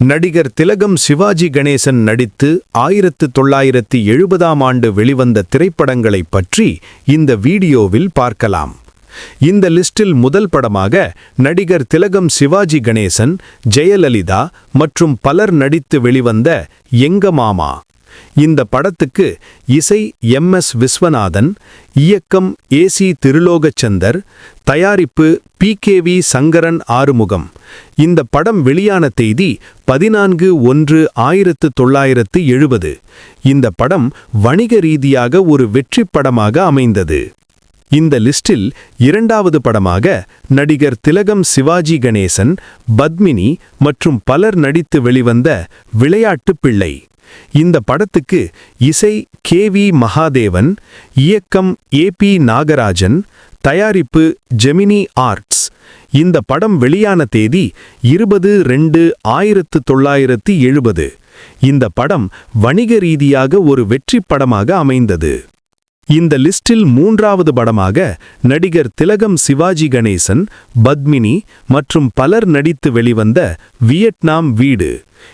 நடிகர் திலகம் சிவாஜி கணேசன் நடித்து ஆயிரத்து தொள்ளாயிரத்தி எழுபதாம் ஆண்டு வெளிவந்த திரைப்படங்களைப் பற்றி இந்த வீடியோவில் பார்க்கலாம். இந்த லிஸ்டில் முதல் படமாக நடிகர் திலகம் சிவாஜி கணேசன் ஜெயலலிதா மற்றும் பலர் நடித்து வெளிவந்த எங்க மாமா இந்த படத்துக்கு இசை எம் எஸ் விஸ்வநாதன் இயக்கம் ஏசி திருலோகச்சந்தர் தயாரிப்பு P K V Sankaran Arumugam. இந்த படம் வெளியான தேதி பதினான்கு ஒன்று ஆயிரத்து தொள்ளாயிரத்து எழுபது. இந்த படம் வணிக ரீதியாக ஒரு வெற்றி படமாக அமைந்தது. இந்த லிஸ்டில் இரண்டாவது படமாக நடிகர் திலகம் சிவாஜி கணேசன் பத்மினி மற்றும் பலர் நடித்து வெளிவந்த விளையாட்டு பிள்ளை. இந்த படத்துக்கு இசை கே வி மகாதேவன் இயக்கம் ஏ பி நாகராஜன் தயாரிப்பு ஜெமினி ஆர்ட்ஸ். இந்த படம் வெளியான தேதி இருபது ரெண்டு ஆயிரத்து தொள்ளாயிரத்து எழுபது. இந்த படம் வணிக ரீதியாக ஒரு வெற்றி படமாக அமைந்தது. இந்த லிஸ்டில் மூன்றாவது படமாக நடிகர் திலகம் சிவாஜி கணேசன் பத்மினி மற்றும் பலர் நடித்து வெளிவந்த வியட்நாம் வீடு.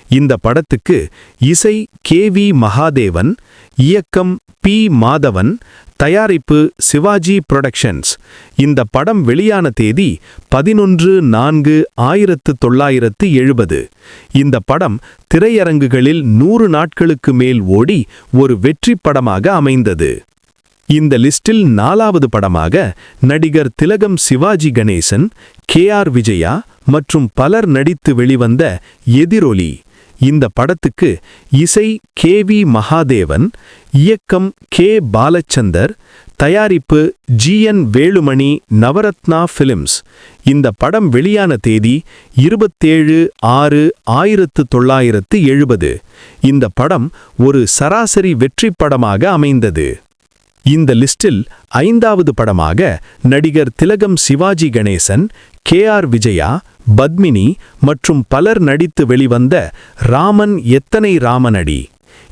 இந்த படத்துக்கு இசை கே வி மகாதேவன் இயக்கம் பி மாதவன் தயாரிப்பு சிவாஜி புரொடக்ஷன்ஸ். இந்த படம் வெளியான தேதி பதினொன்று நான்கு ஆயிரத்து தொள்ளாயிரத்து எழுபது. இந்த படம் திரையரங்குகளில் நூறு நாட்களுக்கு மேல் ஓடி ஒரு வெற்றிப் படமாக அமைந்தது. இந்த லிஸ்டில் நாலாவது படமாக நடிகர் திலகம் சிவாஜி கணேசன் கே ஆர் விஜயா மற்றும் பலர் நடித்து வெளிவந்த எதிரொலி. இந்த படத்துக்கு இசை கே வி மகாதேவன் இயக்கம் கே பாலச்சந்தர் தயாரிப்பு G N Velumani Navaratna films. இந்த படம் வெளியான தேதி இருபத்தேழு ஆறு ஆயிரத்து தொள்ளாயிரத்து எழுபது. இந்த படம் ஒரு சராசரி வெற்றிப் படமாக அமைந்தது. இந்த லிஸ்டில் ஐந்தாவது படமாக நடிகர் திலகம் சிவாஜி கணேசன் கே ஆர் விஜயா பத்மினி மற்றும் பலர் நடித்து வெளிவந்த ராமன் எத்தனை ராமனடி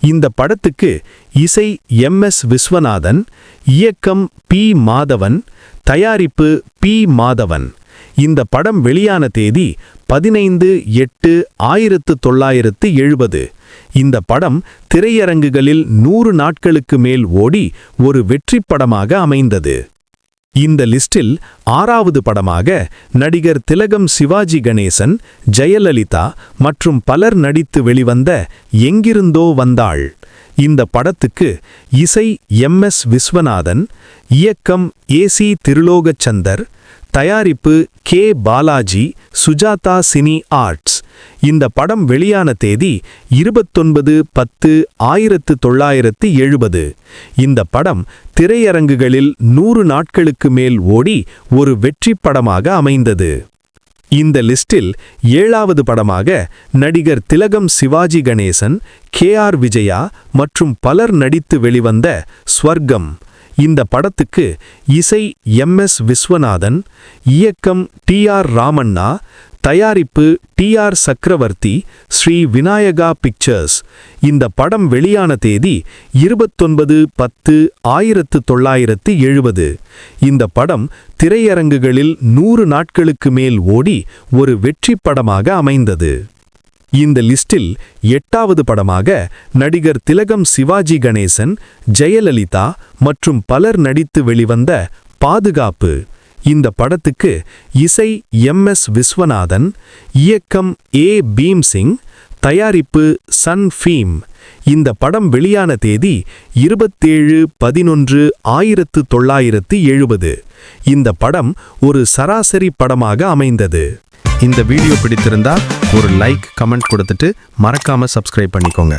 இந்த படத்துக்கு இசை எம் எஸ் விஸ்வநாதன் இயக்கம் பி மாதவன் தயாரிப்பு பி மாதவன். இந்த படம் வெளியான தேதி பதினைந்து எட்டு ஆயிரத்து தொள்ளாயிரத்து எழுபது. இந்த படம் திரையரங்குகளில் நூறு நாட்களுக்கு மேல் ஓடி ஒரு வெற்றிப் படமாக அமைந்தது. இந்த லிஸ்டில் ஆறாவது படமாக நடிகர் திலகம் சிவாஜி கணேசன் ஜெயலலிதா மற்றும் பலர் நடித்து வெளிவந்த எங்கிருந்தோ வந்தாள். இந்த படத்துக்கு இசை எம் எஸ் விஸ்வநாதன் இயக்கம் ஏசி திருலோகச்சந்தர் தயாரிப்பு K Balaji Sujatha cine arts. இந்த படம் வெளியான தேதி இருபத்தொன்பது பத்து ஆயிரத்து தொள்ளாயிரத்து எழுபது. இந்த படம் திரையரங்குகளில் நூறு நாட்களுக்கு மேல் ஓடி ஒரு வெற்றி படமாக அமைந்தது. இந்த லிஸ்டில் ஏழாவது படமாக நடிகர் திலகம் சிவாஜி கணேசன் கே ஆர் விஜயா மற்றும் பலர் நடித்து வெளிவந்த ஸ்வர்க்கம் இந்த படத்துக்கு இசை எம் எஸ் விஸ்வநாதன் இயக்கம் டி ஆர் ராமண்ணா தயாரிப்பு டி ஆர் சக்கரவர்த்தி ஸ்ரீ விநாயகா பிக்சர்ஸ். இந்த படம் வெளியான தேதி இருபத்தொன்பது பத்து ஆயிரத்து தொள்ளாயிரத்து எழுபது. இந்த படம் திரையரங்குகளில் நூறு நாட்களுக்கு மேல் ஓடி ஒரு வெற்றிப் படமாக அமைந்தது. இந்த லிஸ்டில் எட்டாவது படமாக நடிகர் திலகம் சிவாஜி கணேசன் ஜெயலலிதா மற்றும் பலர் நடித்து வெளிவந்த பாதுகாப்பு. இந்த படத்துக்கு இசை எம் எஸ் விஸ்வநாதன் இயக்கம் ஏ பீம்சிங் தயாரிப்பு சன் ஃபீம். இந்த படம் வெளியான தேதி இருபத்தேழு பதினொன்று ஆயிரத்து தொள்ளாயிரத்து எழுபது. இந்த படம் ஒரு சராசரி படமாக அமைந்தது. இந்த வீடியோ பிடித்திருந்தா ஒரு லைக் கமெண்ட் கொடுத்துட்டு மறக்காம சப்ஸ்கிரைப் பண்ணிக்கோங்க.